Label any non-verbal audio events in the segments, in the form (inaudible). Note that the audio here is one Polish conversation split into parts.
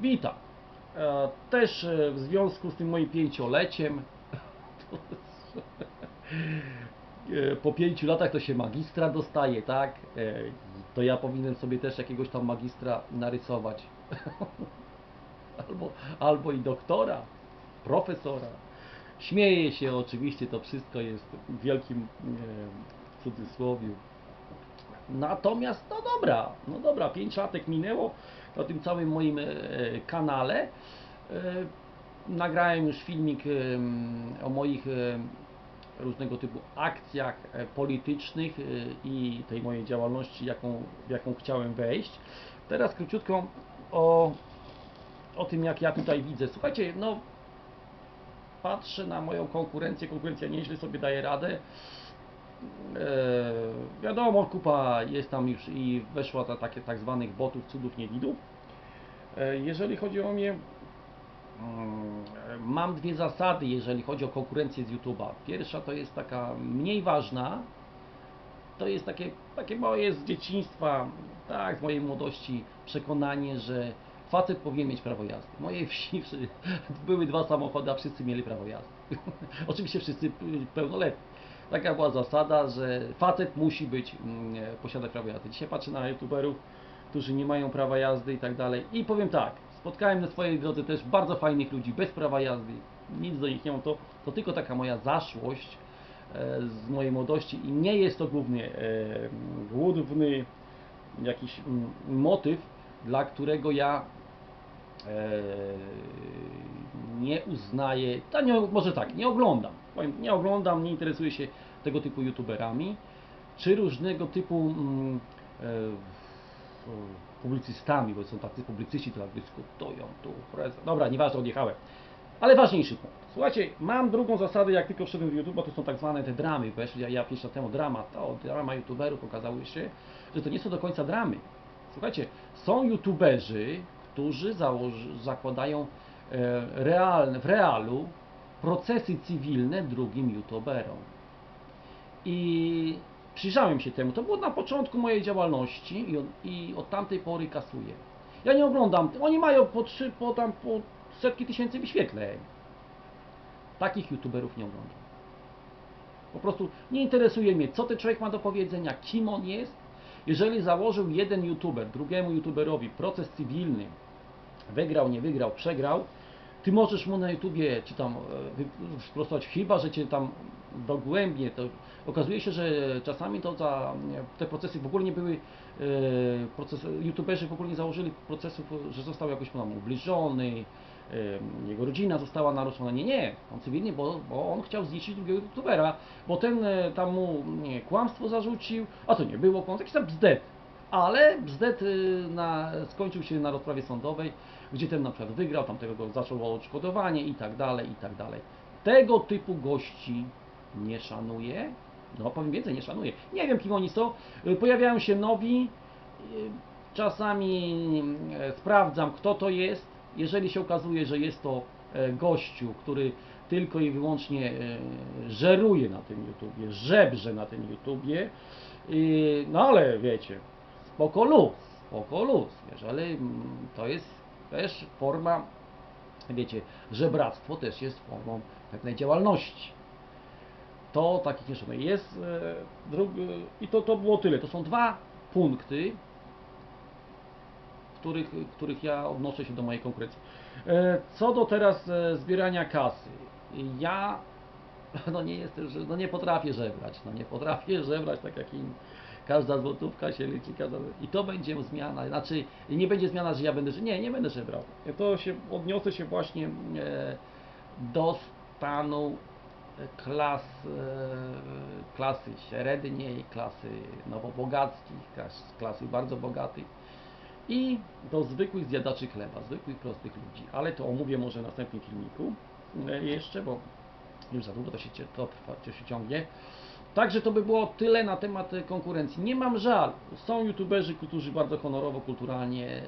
Witam. E, Też e, w związku z tym moim pięcioleciem (laughs) e, po pięciu latach to się magistra dostaje, tak? To ja powinienem sobie też jakiegoś tam magistra narysować. (laughs) Albo, albo i doktora, profesora. Śmieję się oczywiście, to wszystko jest w wielkim e, cudzysłowiu. Natomiast, no dobra, no dobra, 5 latek minęło na tym całym moim e, kanale. E, nagrałem już filmik e, o moich różnego typu akcjach politycznych i tej mojej działalności, jaką, w jaką chciałem wejść. Teraz króciutko o, o tym, jak ja tutaj widzę. Słuchajcie, no patrzę na moją konkurencję, konkurencja nieźle sobie daje radę. E, wiadomo, kupa jest tam już i weszła ta takie tak zwanych botów, cudów, niewidów. E, jeżeli chodzi o mnie, mm, mam dwie zasady, jeżeli chodzi o konkurencję z YouTube'a. Pierwsza to jest taka mniej ważna, to jest takie, takie moje z dzieciństwa, tak, z mojej młodości przekonanie, że facet powinien mieć prawo jazdy. W mojej (laughs) wsi były dwa samochody, a wszyscy mieli prawo jazdy. (laughs) Oczywiście wszyscy pełnoletni. Taka była zasada, że facet musi być, mm, e, posiadać prawo jazdy. Dzisiaj patrzę na youtuberów, którzy nie mają prawa jazdy i tak dalej. I powiem tak, spotkałem na swojej drodze też bardzo fajnych ludzi bez prawa jazdy. Nic do nich nie mam, to, to tylko taka moja zaszłość e, z mojej młodości i nie jest to głównie e, główny jakiś mm, motyw, dla którego ja nie uznaję, to nie, może tak, nie oglądam, powiem, nie oglądam, nie interesuję się tego typu youtuberami, czy różnego typu mm, e, publicystami, bo są tacy publicyści, którzy dyskutują tu, prez- dobra, nieważne, odjechałem. Ale ważniejszy punkt. Słuchajcie, mam drugą zasadę, jak tylko wszedłem w YouTube, to są tak zwane te dramy, bo ja, ja 5 lat temu drama, to drama youtuberów okazało się, że to nie są do końca dramy. Słuchajcie, są youtuberzy, którzy założy, zakładają e, realne, w realu procesy cywilne drugim youtuberom. I przyjrzałem się temu. To było na początku mojej działalności i od, i od tamtej pory kasuję. Ja nie oglądam. Oni mają po trzy, po tam po setki tysięcy wyświetleń. Takich youtuberów nie oglądam. Po prostu nie interesuje mnie, co ten człowiek ma do powiedzenia, kim on jest. Jeżeli założył jeden youtuber drugiemu youtuberowi proces cywilny, wygrał, nie wygrał, przegrał, ty możesz mu na YouTubie czy tam e, sprostować, chyba że cię tam dogłębnie, to okazuje się, że czasami to za te procesy w ogóle nie były, e, proces, youtuberzy w ogóle nie założyli procesów, że został jakoś tam ubliżony, e, jego rodzina została naruszona. Nie, nie, on cywilnie, bo, bo on chciał zniszczyć drugiego youtubera, bo ten e, tam mu nie, kłamstwo zarzucił, a to nie było kłamstwo, jakiś tam bzdet. Ale bzdet y, na, skończył się na rozprawie sądowej, gdzie ten na przykład wygrał, tamtego go zaczął odszkodowanie i tak dalej, i tak dalej. Tego typu gości nie szanuję. No powiem więcej, nie szanuję. Nie wiem kim oni są. Y, Pojawiają się nowi. y, Czasami e, sprawdzam kto to jest. Jeżeli się okazuje, że jest to e, gościu, który tylko i wyłącznie e, żeruje na tym YouTubie, żebrze na tym YouTubie, no ale wiecie, spoko luz, spoko luz. Jeżeli mm, to jest też forma, wiecie, żebractwo też jest formą pewnej działalności. To takich nie szanuję. Jest e, drugi, i to, to było tyle. To są dwa punkty, których, których ja odnoszę się do mojej konkurencji. E, Co do teraz e, zbierania kasy. Ja (laughs) no nie jestem, no nie potrafię żebrać, no nie potrafię żebrać tak jak inni. Każda złotówka się liczy, każda... i to będzie zmiana, znaczy nie będzie zmiana, że ja będę, że nie, nie będę żebrał. To się, odniosę się właśnie e, do stanu e, klas, e, klasy średniej, klasy nowobogackich, klas, klasy bardzo bogatych i do zwykłych zjadaczy chleba, zwykłych prostych ludzi. Ale to omówię może w następnym filmiku jeszcze, bo już za długo to się, to, to się ciągnie. Także to by było tyle na temat e, konkurencji. Nie mam żal. Są youtuberzy, którzy bardzo honorowo, kulturalnie, e,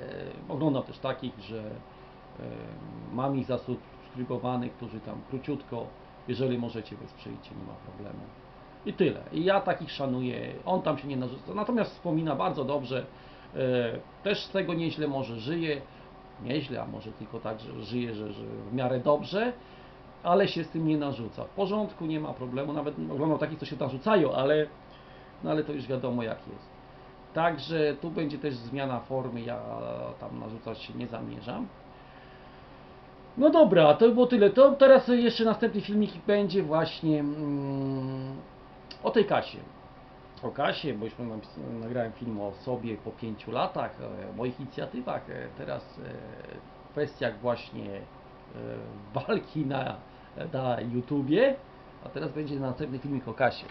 oglądam też takich, że e, mam ich zasubskrybowanych, którzy tam króciutko, jeżeli możecie, wesprzyjcie, nie ma problemu. I tyle. I ja takich szanuję. On tam się nie narzuca. Natomiast wspomina bardzo dobrze. Też z tego nieźle może żyje. nieźle, a może tylko tak, że żyje, że, że w miarę dobrze, ale się z tym nie narzuca. W porządku, nie ma problemu, nawet oglądam takich, co się narzucają, ale, no ale to już wiadomo jak jest. Także tu będzie też zmiana formy, ja tam narzucać się nie zamierzam. No dobra, to było tyle. To teraz jeszcze następny filmik będzie właśnie mm, o tej kasie. O kasie, bo już nagrałem film o sobie po pięciu latach, e, o moich inicjatywach. E, Teraz e, w kwestiach właśnie e, walki na, na YouTubie. A teraz będzie następny filmik o kasie.